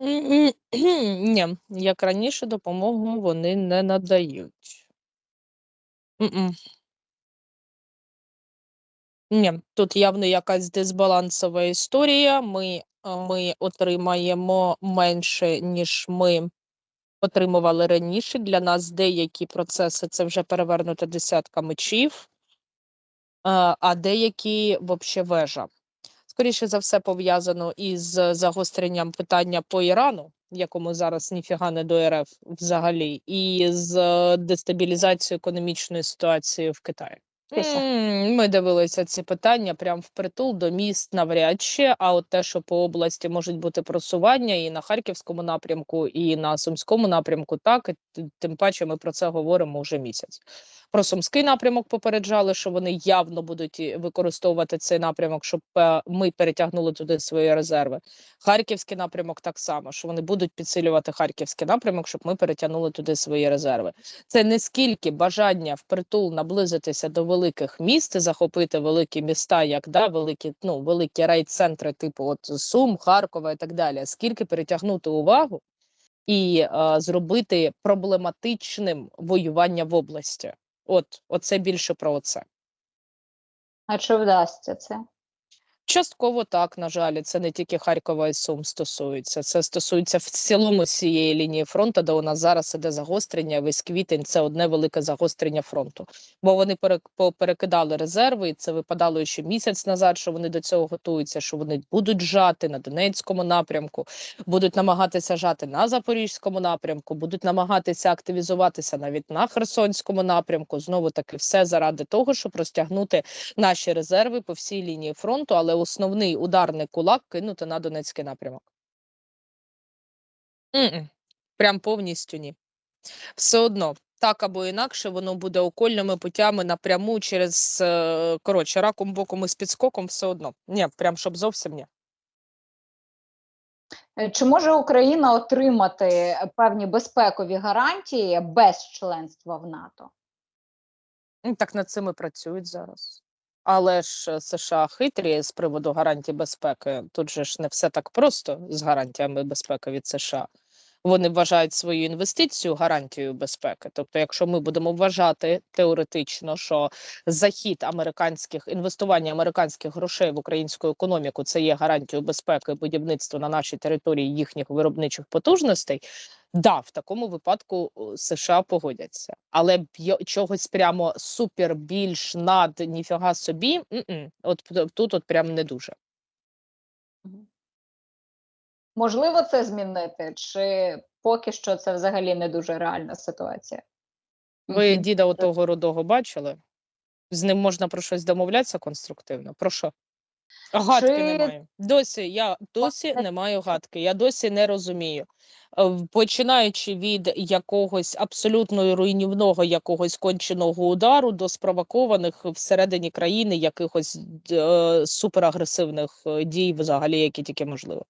Ні, як раніше допомогу вони не надають. М-м. Ні, тут явно якась дисбалансова історія. Ми, а, ми отримаємо менше, ніж ми отримували раніше. Для нас деякі процеси це вже перевернута десятка мечів, а, а деякі вообще вежа. Скоріше за все, пов'язано із загостренням питання по Ірану, якому зараз ніфіга не до РФ взагалі, і з е, дестабілізацією економічної ситуації в Китаї. М, Ми дивилися ці питання прямо впритул до міст навряд чи. А от те, що по області можуть бути просування і на харківському напрямку, і на сумському напрямку, так і тим паче ми про це говоримо вже місяць. Про сумський напрямок попереджали, що вони явно будуть використовувати цей напрямок, щоб е, ми перетягнули туди свої резерви. Харківський напрямок так само, що вони будуть підсилювати харківський напрямок, щоб ми перетягнули туди свої резерви. Це не скільки бажання впритул наблизитися до великих міст, захопити великі міста, як да, великі, ну, великі райцентри, типу от Сум, Харкова і так далі. Скільки перетягнути увагу і е, зробити проблематичним воювання в області. От, оце більше про це. А чи вдасться це? Частково так, на жаль, це не тільки Харкова і Сум стосується. Це стосується в цілому всієї лінії фронту, де у нас зараз іде загострення. Весь квітень це одне велике загострення фронту. Бо вони перек- перекидали резерви, і це випадало ще місяць назад, що вони до цього готуються, що вони будуть жати на Донецькому напрямку, будуть намагатися жати на Запорізькому напрямку, будуть намагатися активізуватися навіть на Херсонському напрямку. Знову таки, все заради того, щоб розтягнути наші резерви по всій лінії фронту, але основний ударний кулак кинути на Донецький напрямок. М-м. Прям повністю ні. Все одно, так або інакше, воно буде окольними путями напряму через е, коротше, раком, боком і з підскоком, все одно. Ні, прям щоб зовсім ні. Е, Чи може Україна отримати певні безпекові гарантії без членства в НАТО? Так над цим і працюють зараз. Але ж е, США хитрі з приводу гарантій безпеки. Тут же ж не все так просто з гарантіями безпеки від США. Вони вважають свою інвестицію гарантією безпеки. Тобто, якщо ми будемо вважати теоретично, що захід американських інвестування американських грошей в українську економіку це є гарантією безпеки будівництва на нашій території їхніх виробничих потужностей, Да, в такому випадку США погодяться, але чогось прямо супер більш над ніфіга собі. От тут от прям не дуже. Можливо це змінити, чи поки що це взагалі не дуже реальна ситуація? Ви діда отого рудого бачили? З ним можна про щось домовлятися конструктивно? Про що? Гадки Чи- немає. Досі я досі не маю гадки. Я досі не розумію. Е, Починаючи від якогось абсолютно руйнівного якогось конченого удару до спровокованих всередині країни якихось е, суперагресивних е, дій, взагалі, які тільки можливо.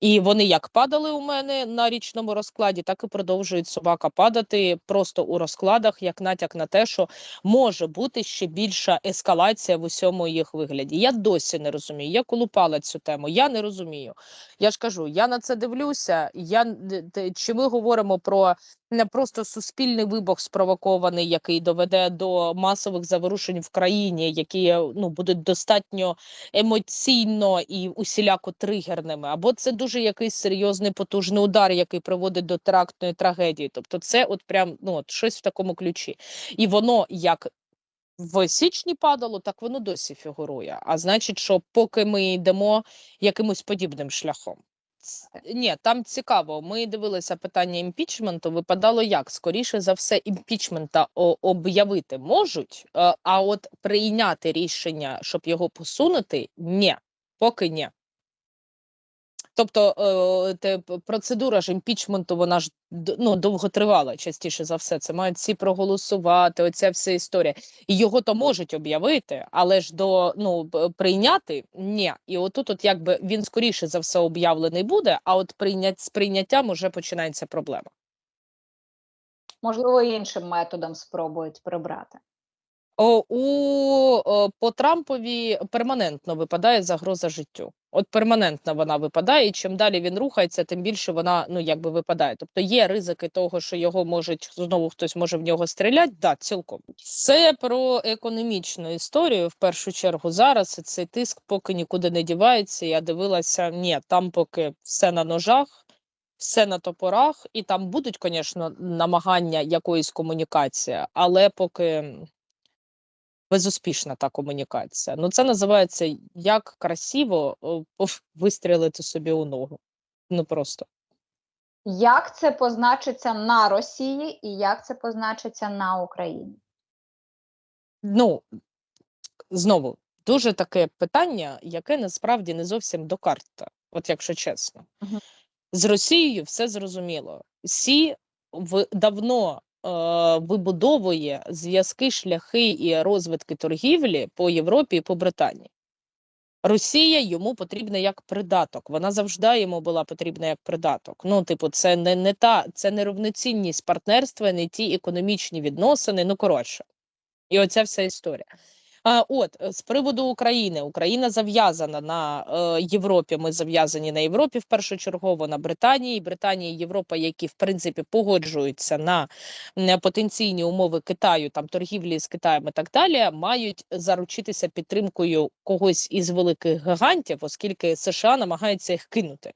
І вони як падали у мене на річному розкладі, так і продовжують собака падати просто у розкладах, як натяк на те, що може бути ще більша ескалація в усьому їх вигляді. Я досі не розумію. Я колупала цю тему. Я не розумію. Я ж кажу, я на це дивлюся. Я чи ми говоримо про не просто суспільний вибух спровокований, який доведе до масових заворушень в країні, які ну будуть достатньо емоційно і усіляко тригерними, або це дуже якийсь серйозний потужний удар, який приводить до терактної трагедії. Тобто, це от прям ну от щось в такому ключі, і воно як. В січні падало, так воно досі фігурує. А значить, що поки ми йдемо якимось подібним шляхом. Ні, там цікаво. Ми дивилися питання імпічменту. Випадало як? Скоріше за все, імпічмента об'явити можуть, е, а от прийняти рішення, щоб його посунути, ні, поки ні. Тобто е, те, процедура ж імпічменту, вона ж ну, довго тривала, частіше за все. Це мають всі проголосувати, оця вся історія. І його то можуть об'явити, але ж до ну прийняти ні. І отут, от якби він скоріше за все об'явлений буде, а от прийнять з прийняттям уже починається проблема. Можливо, іншим методом спробують прибрати. О, у о, по Трампові перманентно випадає загроза життю. От перманентно вона випадає, і чим далі він рухається, тим більше вона ну якби випадає. Тобто є ризики того, що його можуть знову хтось може в нього стріляти. Да, цілком це про економічну історію. В першу чергу зараз цей тиск поки нікуди не дівається. Я дивилася, ні, там поки все на ножах. Все на топорах, і там будуть, звісно, намагання якоїсь комунікації, але поки безуспішна та комунікація. Ну, це називається як красиво вистрілити собі у ногу. Ну просто. Як це позначиться на Росії і як це позначиться на Україні? Ну, знову, дуже таке питання, яке насправді не зовсім до карта, от якщо чесно. Мгм. З Росією все зрозуміло. Сі в, давно е, вибудовує зв'язки, шляхи і розвитки торгівлі по Європі і по Британії. Росія йому потрібна як придаток. Вона завжди йому була потрібна як придаток. Ну, типу, це не, не та це не рівноцінність партнерства, не ті економічні відносини. Ну коротше, і оця вся історія. От е, з приводу України, Україна зав'язана на е, Європі. Ми зав'язані на Європі в першочергово на Британії. Британія і Європа, які в принципі погоджуються на потенційні умови Китаю, там торгівлі з Китаєм і так далі, мають заручитися підтримкою когось із великих гігантів, оскільки США намагається їх кинути.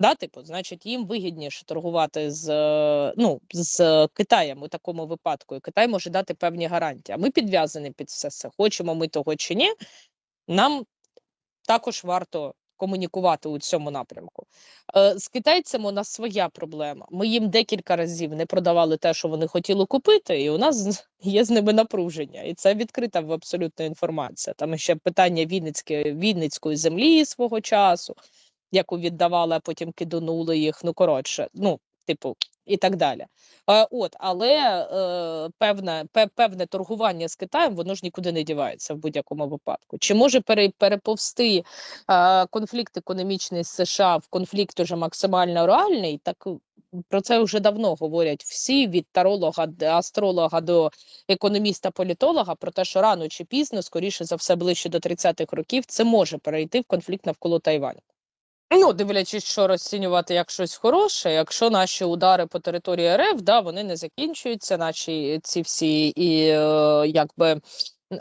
Да, типу, значить, їм вигідніше торгувати з, е, ну, з Китаєм у такому випадку, і Китай може дати певні гарантії. А ми підв'язані під все це. Хочемо ми того чи ні, нам також варто комунікувати у цьому напрямку. Е, з китайцями у нас своя проблема. Ми їм декілька разів не продавали те, що вони хотіли купити, і у нас є з ними напруження. І це відкрита абсолютно інформація. Там ще питання Вінницької, Вінницької землі свого часу, яку віддавали, а потім киданули їх. Ну коротше, ну, типу, і так далі. От, але е, певне, пе- певне торгування з Китаєм, воно ж нікуди не дівається в будь-якому випадку. Чи може пере, переповсти е, конфлікт економічний з США в конфлікт уже максимально реальний? Так про це вже давно говорять всі від таролога, астролога до економіста-політолога, про те, що рано чи пізно, скоріше за все, ближче до 30-х років, це може перейти в конфлікт навколо Тайваню. Ну, дивлячись, що розцінювати як щось хороше, якщо наші удари по території РФ, да, вони не закінчуються, наші ці всі і е, якби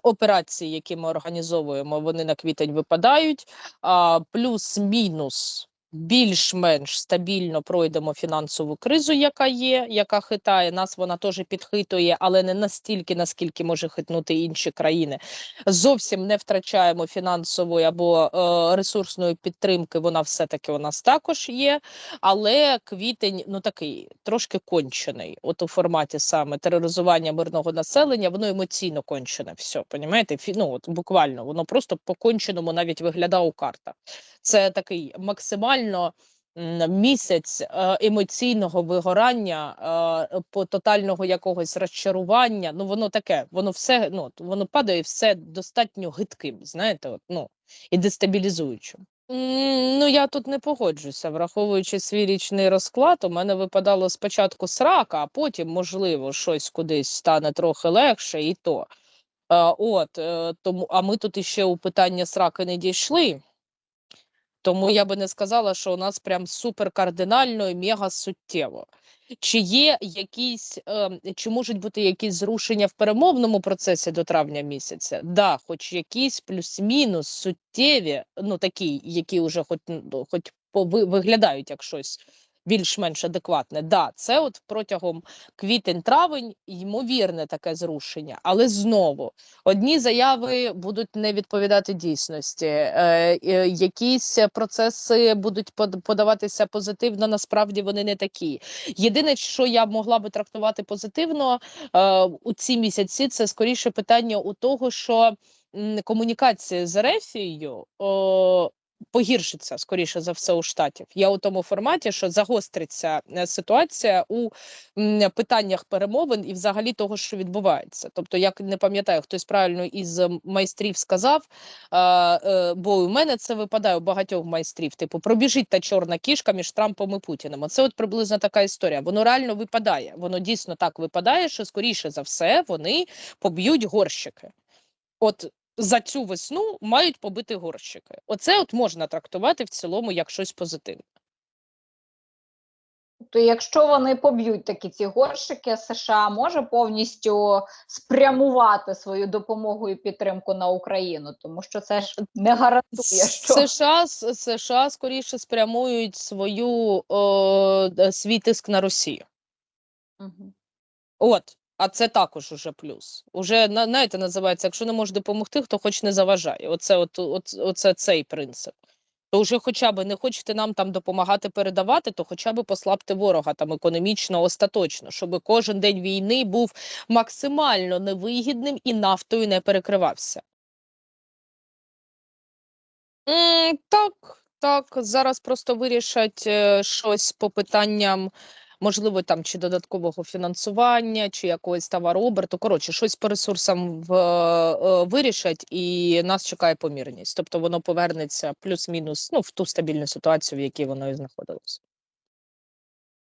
операції, які ми організовуємо, вони на квітень випадають. А плюс-мінус більш-менш стабільно пройдемо фінансову кризу, яка є, яка хитає. Нас вона теж підхитує, але не настільки, наскільки може хитнути інші країни. Зовсім не втрачаємо фінансової або е, ресурсної підтримки. Вона все-таки у нас також є. Але квітень ну такий трошки кончений. От у форматі саме тероризування мирного населення, воно емоційно кончене. Все, понімаєте? Фі, ну, от буквально воно просто по конченому навіть виглядає у картах. Це такий максимально місяць е, емоційного вигорання, е, по тотального якогось розчарування. Ну воно таке, воно все ну воно падає все достатньо гидким, знаєте, от, ну і дестабілізуючим. Ну, я тут не погоджуся, враховуючи свій річний розклад, у мене випадало спочатку срака, а потім, можливо, щось кудись стане трохи легше, і то. Е, от, тому, а ми тут іще у питання сраки не дійшли. Тому я би не сказала, що у нас прям супер кардинально і мега суттєво. Чи є якісь, е, чи можуть бути якісь зрушення в перемовному процесі до травня місяця? Да, хоч якісь плюс-мінус суттєві, ну такі, які вже хоч, хоч виглядають як щось більш-менш адекватне. Да, це от протягом квітень-травень ймовірне таке зрушення, але знову одні заяви будуть не відповідати дійсності, е, е, якісь процеси будуть под- подаватися позитивно. Насправді вони не такі. Єдине, що я могла би трактувати позитивно е, у ці місяці, це скоріше питання у того, що комунікація з Ерефією о, погіршиться скоріше за все у штатів. Я у тому форматі, що загостриться е, ситуація у питаннях перемовин і взагалі того, що відбувається. Тобто, як не пам'ятаю, хтось правильно із майстрів сказав, е, бо у мене це випадає у багатьох майстрів. Типу, пробіжить та чорна кішка між Трампом і Путіним. Оце от приблизно така історія. Воно реально випадає. Воно дійсно так випадає, що скоріше за все вони поб'ють горщики. От за цю весну мають побити горщики. Оце от можна трактувати в цілому як щось позитивне. То якщо вони поб'ють такі ці горщики, США може повністю спрямувати свою допомогу і підтримку на Україну, тому що це ж не гарантує, що США, США скоріше спрямують свою о, свій тиск на Росію. Мгм. От, а це також уже плюс. Уже на- знаєте, називається, якщо не можеш допомогти, хто хоч не заважає. Оце, от, от, оце цей принцип. То вже хоча б не хочете нам там допомагати передавати, то хоча б послабте ворога там економічно остаточно, щоб кожен день війни був максимально невигідним і нафтою не перекривався. М, так, так. Зараз просто вирішать е, щось по питанням, можливо, там чи додаткового фінансування, чи якогось товарооберту. Коротше, щось по ресурсам в, е, вирішать, і нас чекає помірність. Тобто воно повернеться плюс-мінус ну, в ту стабільну ситуацію, в якій воно і знаходилося.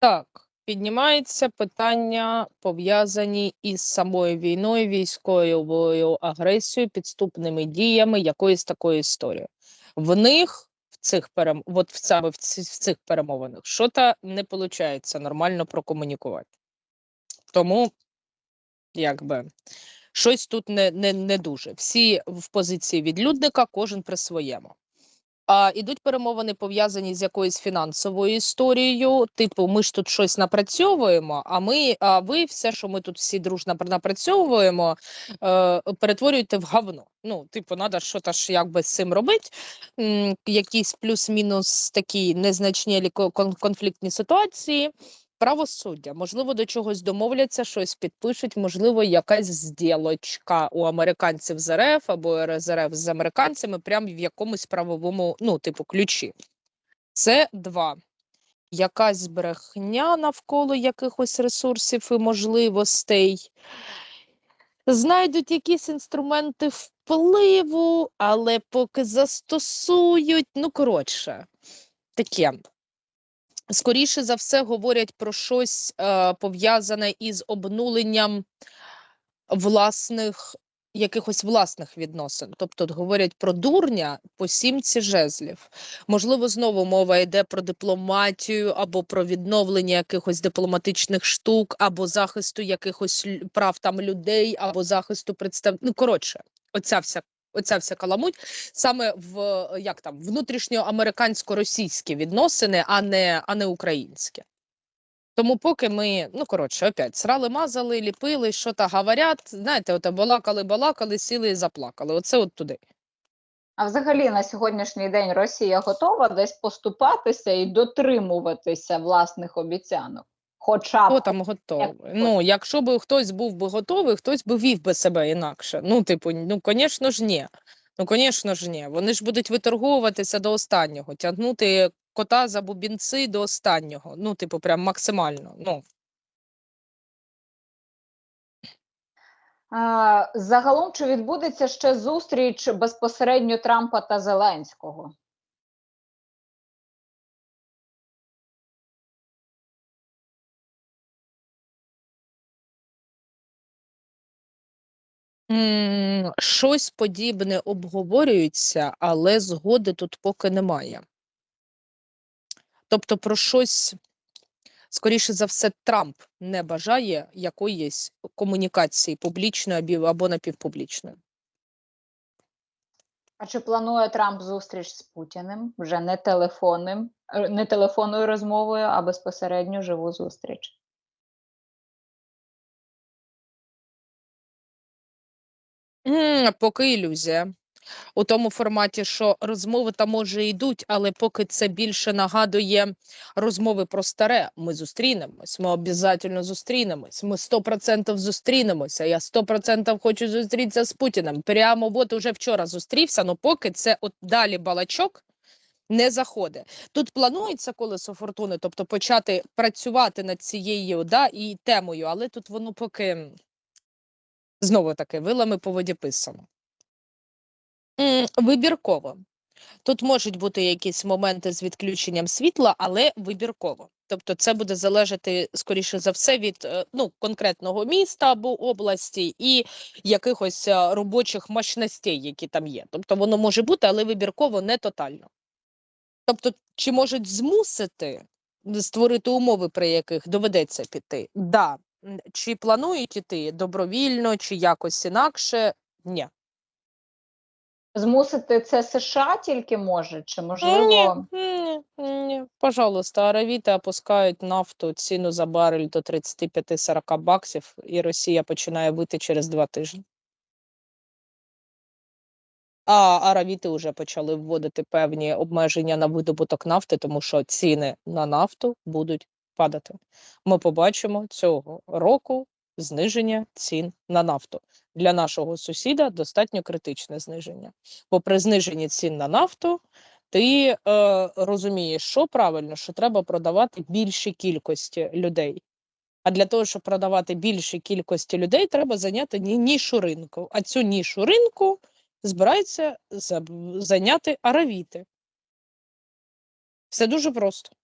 Так, піднімається питання, пов'язані із самою війною, військовою агресією, підступними діями, якоїсь такої історії. В них цих перем... от саме в, цих перемовинах що-то не виходить нормально прокомунікувати. Тому, якби, щось тут не, не, не дуже. Всі в позиції відлюдника, кожен при своєму. А ідуть перемовини пов'язані з якоюсь фінансовою історією. Типу, ми ж тут щось напрацьовуємо, а ми, а ви все, що ми тут всі дружно пр- напрацьовуємо, е, перетворюєте в говно. Ну, типу, треба щось якби з цим робити. Якісь плюс-мінус такі незначні конфліктні ситуації. Правосуддя, можливо, до чогось домовляться, щось підпишуть, можливо, якась зділочка у американців з РФ або РСРФ з американцями, прямо в якомусь правовому, ну, типу, ключі. Це два. Якась брехня навколо якихось ресурсів і можливостей. Знайдуть якісь інструменти впливу, але поки застосують, ну, коротше, таке. Скоріше за все говорять про щось е, пов'язане із обнуленням власних якихось власних відносин. Тобто говорять про дурня по сімці жезлів. Можливо, знову мова йде про дипломатію або про відновлення якихось дипломатичних штук, або захисту якихось прав там людей, або захисту представ... Ну, коротше, оця вся. Оця вся каламуть саме в як там внутрішньоамерикансько-російські відносини, а не, а не українські. Тому поки ми, ну коротше, опять срали, мазали, ліпили, що то говорять, знаєте, от балакали, балакали, сіли і заплакали. Оце от туди. А взагалі на сьогоднішній день Росія готова десь поступатися і дотримуватися власних обіцянок. Хоча Хто б там готовий? хтось. Ну, якщо б хтось був би готовий, хтось би вів би себе інакше. Ну, типу, ну, звісно ж, ні. Ну, звісно ж, ні. Вони ж будуть виторговуватися до останнього, тягнути кота за бубінці до останнього. Ну, типу, прям максимально. Ну, А, загалом чи відбудеться ще зустріч безпосередньо Трампа та Зеленського? Щось подібне обговорюється, але згоди тут поки немає. Тобто про щось, скоріше за все, Трамп не бажає якоїсь комунікації публічної або напівпублічної. А чи планує Трамп зустріч з Путіним вже не телефонним, е, не телефонною розмовою, а безпосередньо живу зустріч? Поки ілюзія. У тому форматі, що розмови там може йдуть, але поки це більше нагадує розмови про старе. Ми зустрінемось, ми обов'язково зустрінемось. Ми 100% зустрінемося. Я 100% хочу зустрітися з Путіним. Прямо от уже вчора зустрівся, але поки це от далі балачок, Не заходить. Тут планується колесо фортуни, тобто почати працювати над цією да, і темою, але тут воно поки знову таки вилами по воді писано. Вибірково. Тут можуть бути якісь моменти з відключенням світла, але вибірково. Тобто, це буде залежати скоріше за все від е, ну, конкретного міста або області і якихось е, робочих мощностей, які там є. Тобто, воно може бути, але вибірково не тотально. Тобто, чи можуть змусити створити умови, при яких доведеться піти? Да. Чи планують іти добровільно, чи якось інакше? Ні. Змусити це США тільки може, чи можливо Ні, ні, ні. Пожалуйста, аравіти опускають нафту ціну за барель до 35-40 баксів, і Росія починає бити через два тижні. А аравіти вже почали вводити певні обмеження на видобуток нафти, тому що ціни на нафту будуть падати. Ми побачимо цього року зниження цін на нафту. Для нашого сусіда достатньо критичне зниження. Бо при зниженні цін на нафту ти е, розумієш, що правильно, що треба продавати більшій кількості людей. А для того, щоб продавати більшій кількості людей, треба зайняти нішу ринку. А цю нішу ринку збираються зайняти аравіти. Все дуже просто.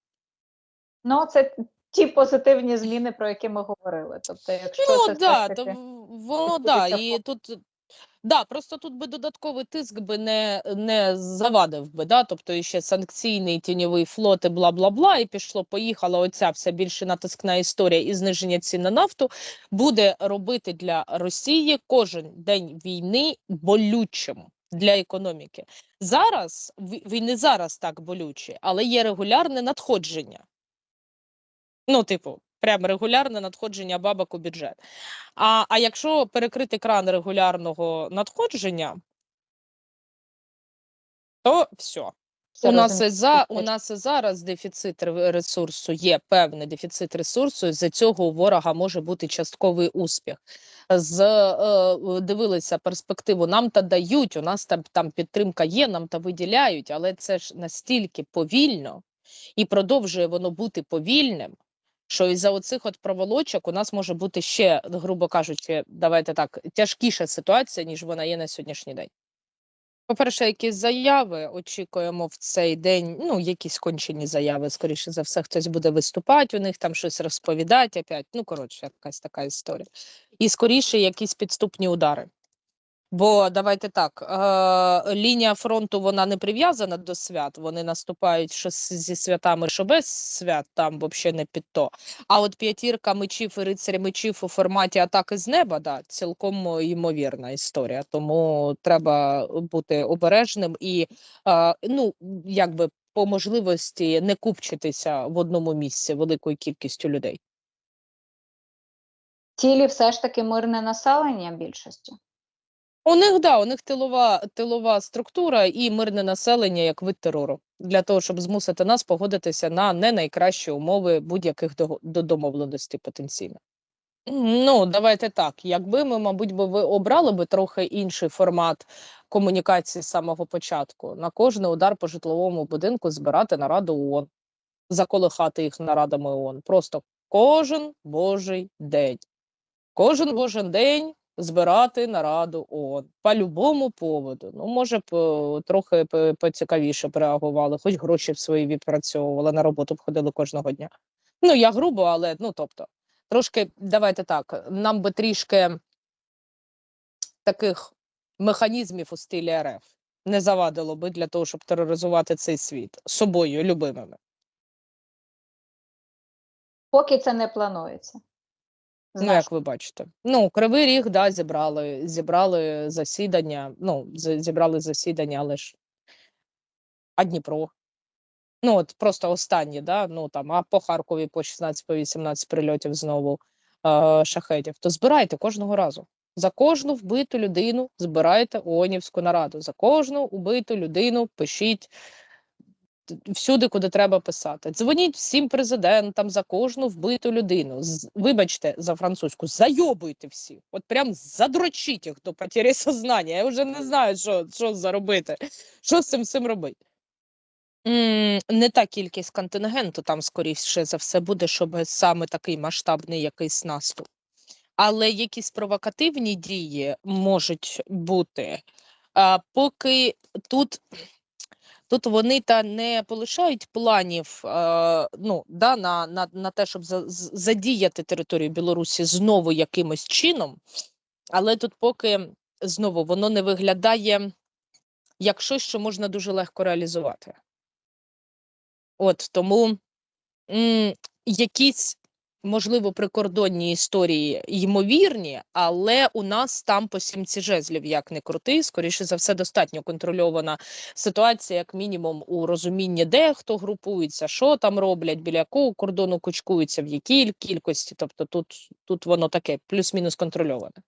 Ну це ті позитивні зміни, про які ми говорили. Тобто, якщо Ну все да, то таки воно да, і тут да, просто тут би додатковий тиск би не, не завадив би, да, тобто ще санкційний тіньовий флот і бла бла бла, і пішло, поїхала оця вся більше натискна історія і зниження цін на нафту буде робити для Росії кожен день війни болючим для економіки. Зараз ві- він не зараз так болючий, але є регулярне надходження. Ну, типу, прям регулярне надходження бабок у бюджет. А, а якщо перекрити кран регулярного надходження, то все. У нас, і за, у нас і зараз дефіцит ресурсу є певний дефіцит ресурсу. З-за цього у ворога може бути частковий успіх. З е, дивилися перспективу. Нам та дають, у нас там, там підтримка є, нам та виділяють, але це ж настільки повільно і продовжує воно бути повільним. Що із-за оцих от проволочок у нас може бути ще, грубо кажучи, давайте так, тяжкіша ситуація, ніж вона є на сьогоднішній день. По-перше, якісь заяви очікуємо в цей день. Ну, якісь кончені заяви, скоріше за все, хтось буде виступати, у них там щось розповідати опять. Ну, коротше, якась така історія. І скоріше якісь підступні удари. Бо давайте так, е, лінія фронту вона не прив'язана до свят. Вони наступають що зі святами, що без свят, там взагалі не під то. А от п'ятірка мечів і рицарі мечів у форматі атаки з неба, да, цілком е, ймовірна історія. Тому треба бути обережним і е, ну, якби по можливості не купчитися в одному місці великою кількістю людей. Цілі все ж таки мирне населення більшості. У них да, у них тилова тилова структура і мирне населення як вид терору для того, щоб змусити нас погодитися на не найкращі умови будь-яких до домовленостей потенційно. Ну, давайте так. Якби ми, мабуть, би ви обрали би трохи інший формат комунікації з самого початку, на кожний удар по житловому будинку збирати нараду ООН, заколихати їх нарадами ООН. Просто кожен божий день. Кожен божий день збирати нараду ООН по любому поводу. Ну, може, б трохи поцікавіше реагували, хоч гроші в свої відпрацьовували, на роботу б ходили кожного дня. Ну, я грубо, але ну тобто, трошки, давайте так, нам би трішки таких механізмів у стилі РФ не завадило би для того, щоб тероризувати цей світ собою любимими. Поки це не планується. Ну, як ви бачите. Ну, Кривий Ріг, да, зібрали, зібрали засідання, ну, зібрали засідання, але ж а Дніпро. Ну, от просто останні, да, ну там, а по Харкові по 16 по 18 прильотів знову е, шахетів. То збирайте кожного разу. За кожну вбиту людину збирайте ООНівську нараду. За кожну вбиту людину пишіть всюди, куди треба писати. Дзвоніть всім президентам за кожну вбиту людину. З- Вибачте за французьку, зайобуйте всіх. От прям задрочіть їх до потері сознання. Я вже не знаю, що, що заробити, що з цим всім робити. Не та кількість контингенту там, скоріше за все, буде, щоб саме такий масштабний якийсь наступ. Але якісь провокативні дії можуть бути. А, поки тут, тут вони та не полишають планів е, ну, да, на, на, на те, щоб за, задіяти територію Білорусі знову якимось чином. Але тут поки знову воно не виглядає як щось, що можна дуже легко реалізувати. От тому м, якісь, можливо, прикордонні історії ймовірні, але у нас там по сімці жезлів, як не крути, скоріше за все, достатньо контрольована ситуація, як мінімум, у розумінні, де хто групується, що там роблять, біля якого кордону кучкуються, в якій кількості. Тобто тут, тут воно таке плюс-мінус контрольоване.